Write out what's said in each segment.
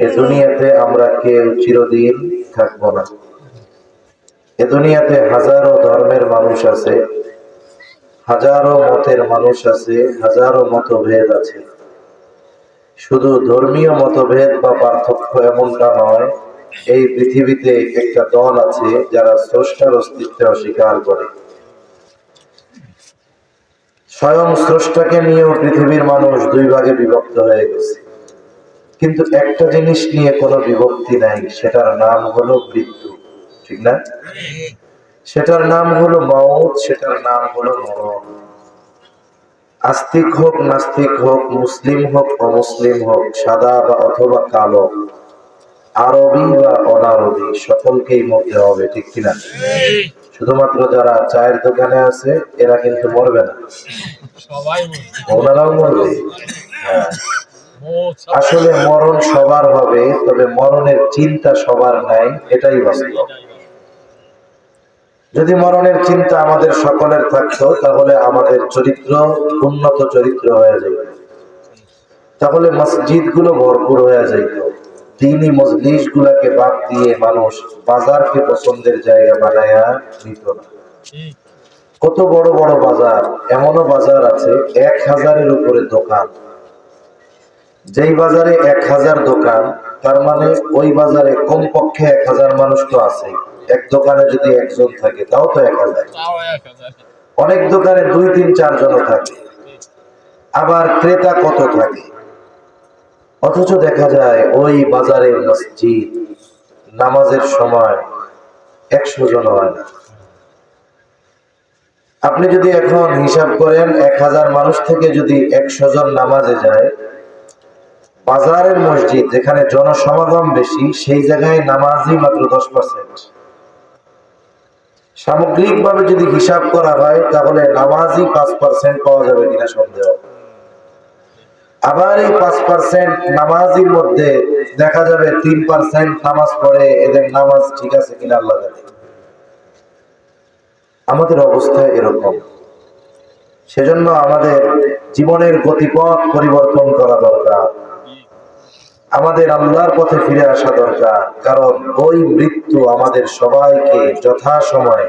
এ দুনিয়াতে আমরা কেউ চিরদিন থাকব না। এ দুনিয়াতে হাজারো ধর্মের মানুষ আছে, হাজারো মতের মানুষ আছে, হাজারো মতভেদ আছে। শুধু ধর্মীয় মতভেদ বা পার্থক্য এমনটা নয়, এই পৃথিবীতে একটা দল আছে যারা স্রষ্টার অস্তিত্ব অস্বীকার করে। স্বয়ং স্রষ্টাকে নিয়েও পৃথিবীর মানুষ দুই ভাগে বিভক্ত হয়ে গেছে। কিন্তু একটা জিনিস নিয়ে কোনো বিভক্তি নাই সেটার নাম হলো মৃত্যু ঠিক না? সেটার নাম হলো মৌত সেটার নাম হলো মরণ। আস্তিক হোক নাস্তিক হোক মুসলিম হোক অমুসলিম হোক সাদা বা অথবা কালো আরবি বা অনারবি সকলকেই মরতে হবে ঠিক কিনা? শুধুমাত্র যারা চায়ের দোকানে আছে এরা কিন্তু মরবে না। ওনারাও মরবে। হ্যাঁ। আসলে মরণ সবার হবে তবে মরণের চিন্তা সবার নাই এটাই বাস্তব। যদি মরণের চিন্তা আমাদের সকলের থাকতো তাহলে আমাদের চরিত্র উন্নত চরিত্র হয়ে যেত। তাহলে মসজিদগুলো ভরপুর হয়ে যেত। দিনই মজলিস গুলাকে বাদ দিয়ে মানুষ বাজারকে পছন্দের জায়গা বানায়া নিত না। কত বড় বড় বাজার এমনও বাজার আছে এক হাজারের উপরে দোকান। যেই বাজারে এক হাজার দোকান তার মানে ওই বাজারে কমপক্ষে এক হাজার মানুষ তো আছে। এক দোকানে যদি একজন থাকে তাও তো এক হাজার। অনেক দোকানে দুই তিন চারজনও থাকে। আবার ক্রেতা কত থাকে? অথচ দেখা যায় ওই বাজারে মসজিদ নামাজের সময় একশো জন হয় না। আপনি যদি এখন হিসাব করেন এক হাজার মানুষ থেকে যদি একশো জন নামাজে যায় বাজারের মসজিদ যেখানে জনসমাগম বেশি, সেই জায়গায় নামাজই মাত্র দশ পার্সেন্ট সামগ্রিকভাবে যদি হিসাব করা হয়, তাহলে নামাজই পাঁচ পার্সেন্ট পাওয়া যাবে কিনা সন্দেহ। আবার এই পাঁচ পার্সেন্ট নামাজির মধ্যে দেখা যাবে তিন পার্সেন্ট নামাজ পড়ে এদের নামাজ ঠিক আছে কিনা আল্লাহ জানে। আমাদের অবস্থা এরকম। সেজন্য আমাদের জীবনের গতিপথ পরিবর্তন করা দরকার। আমাদের আল্লাহর পথে ফিরে আসা দরকার কারণ ওই মৃত্যু আমাদের সবাইকে যথাসময়ে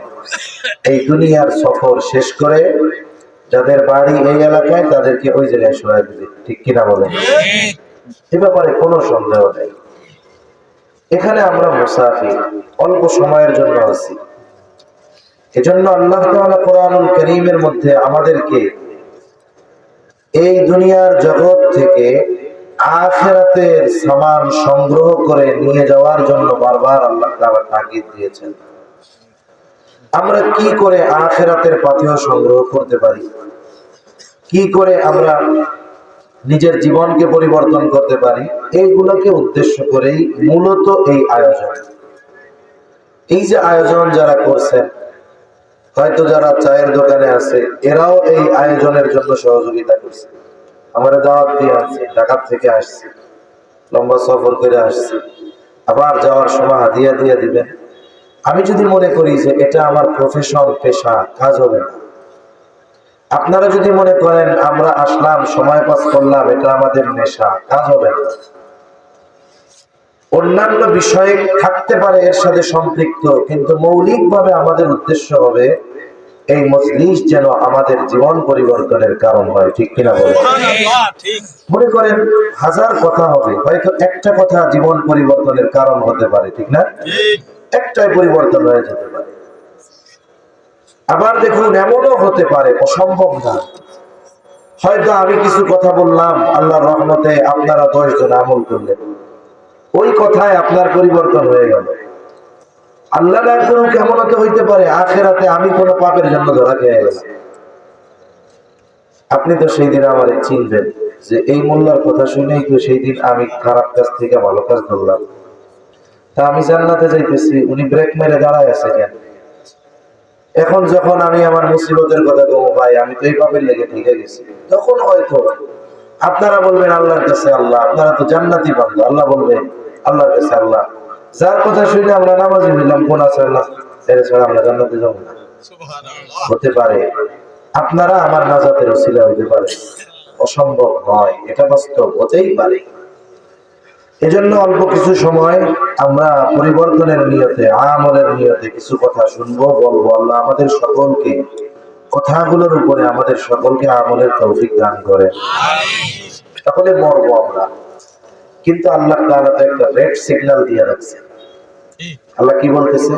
এই দুনিয়ার সফর শেষ করে যাদের বাড়ি এই এলাকায় তাদেরকে ওই জায়গায় সরাই দিবে। ঠিক কিনা বলেন? এ ব্যাপারে কোনো সন্দেহ নেই। এখানে আমরা মুসাফির অল্প সময়ের জন্য আছি। এজন্য আল্লাহ তাআলা কোরআনুল করিমের মধ্যে আমাদেরকে এই দুনিয়ার জগৎ থেকে আখেরাতের সামান সংগ্রহ করে নিয়ে যাওয়ার জন্য বারবার আল্লাহ তাআলা তাগিদ দিয়েছেন। আমরা কি করে আখেরাতের পাথেয় সংগ্রহ করতে পারি? কি করে আমরা নিজের জীবনকে পরিবর্তন করতে পারি? এইগুলোকে উদ্দেশ্য করেই মূলত এই আয়োজন। এই যে আয়োজন যারা করছেন, হয়তো যারা চায়ের দোকানে আছে, এরাও এই আয়োজনের জন্য সহযোগিতা করছে আমরা দাওয়াত দিয়ে আসছি ঢাকা থেকে আসছি, লম্বা সফর করে আসছি। আবার যাওয়ার সময় হাদিয়া দিয়ে দিবেন আমি যদি মনে করি যে এটা আমার প্রফেশন পেশা, কাজ হবে আপনারা যদি মনে করেন আমরা আসলাম, সময় পাস করলাম, এটা আমাদের নেশা, কাজ হবে অন্যান্য বিষয়ে থাকতে পারে এর সাথে সম্পৃক্ত, কিন্তু মৌলিকভাবে আমাদের উদ্দেশ্য হবে এই মজলিস যেন আমাদের জীবন পরিবর্তনের কারণ হয় ঠিক কিনা বলে মনে করেন হাজার কথা হবে হয়তো একটা কথা জীবন পরিবর্তনের কারণ হতে পারে ঠিক না? একটাই পরিবর্তন হয়ে যেতে পারে। আবার দেখুন এমনও হতে পারে অসম্ভব না। হয়তো আমি কিছু কথা বললাম আল্লাহর রহমতে আপনারা দশ জন আমল করলেন। ওই কথায় আপনার পরিবর্তন হয়ে গেল। আল্লাহ না করুক কেমন হইতে পারে? আখেরাতে আমি কোনো পাপের জন্য ধরা খেয়ে গেলাম। আপনি তো সেই দিন আমার চিনবেন যে এই মোল্লার কথা শুনেই তো সেই দিন আমি খারাপ কাজ থেকে ভালো কাজ ধরলাম। তা আমি জান্নাতে যাইতেছি, উনি ব্রেক মেরে দাঁড়ায় আছে কেন? এখন যখন আমি আমার মুসিবতের কথা বলব ভাই, আমি তো এই পাপের লেগে ঠেকে গেছি। তখন হয়তো আপনারা বলবেন, আল্লাহর কাছে আল্লাহ। আপনারা তো জান্নাতি বান্ধব আল্লাহ বলবেন আল্লাহর কাছে আল্লাহ। যার কথা শুনে আমরা নামাজি হইলাম কোন আছে আল্লাহ এর ছাড়া আমরা জান্নাতে যাব না। হতে পারে আপনারা আমার নাজাতের ওসিলা হইতে পারে। অসম্ভব নয় এটা বাস্তব হতেই পারে। এজন্য অল্প কিছু সময় আমরা পরিবর্তনের নিয়তে আমলের নিয়তে কিছু কথা শুনব বলব। আল্লাহ আমাদের সকলকে কথাগুলোর উপরে আমাদের সকলকে আমলের তৌফিক দান করে সকলে মরবো আমরা। কিন্তু আল্লাহ তো একটা রেড সিগন্যাল দিয়ে রাখছে আল্লাহ কি বলতেছে?